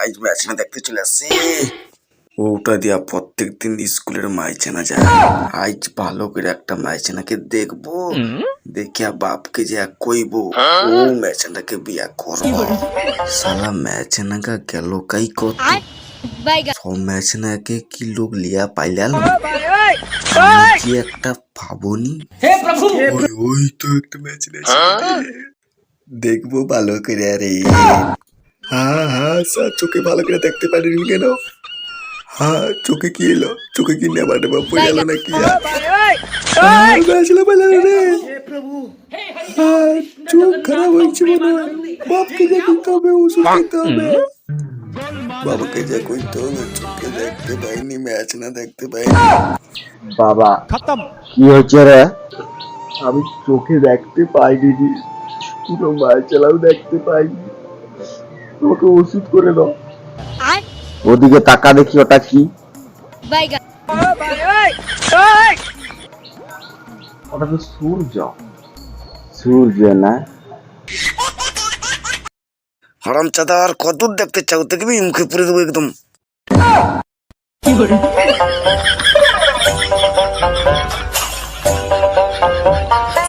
আজ ম্যাচ না দেখতে চলে আসছি ওটা দিয়া প্রত্যেক দিন স্কুলের যায়। আজ ভালো করে একটা দেখব। দেখিয়া বাপকে যে কইব ও বিয়া করব। সালা ম্যাচনাকা গেল কাই কত? সব কি লোক লিয়া পাইলাল কি একটা ভাবনি? ওই তো একটা ম্যাচ দেখব ভালো করে আরে। হ্যাঁ হ্যাঁ স্যার চোখে ভালো করে দেখতে পারিনি কেন? হ্যাঁ চোখে কি এলো? চোখে কি নেবা নেবা পড়ে গেল নাকি? রে। চোখ খারাপ হয়েছে মনে হয়। বাপকে যে দিতে হবে ওষুধ হবে। বাবাকে যে কইতে হবে চোখে দেখতে পাইনি ম্যাচ না দেখতে পাইনি। বাবা কি হচ্ছে রে? আমি চোখে দেখতে পাইনি। পুরো মাল চালাও দেখতে পাইনি। তোমাকে ওষুধ করে দাও। আর? ওদিকে তাকা দেখি ওটা কি। ওটা তো সূর্য। সূর্য না। হারাম চাদা আর কত দেখতে চাও দেখবি মুখে পুরে দেবো একদম।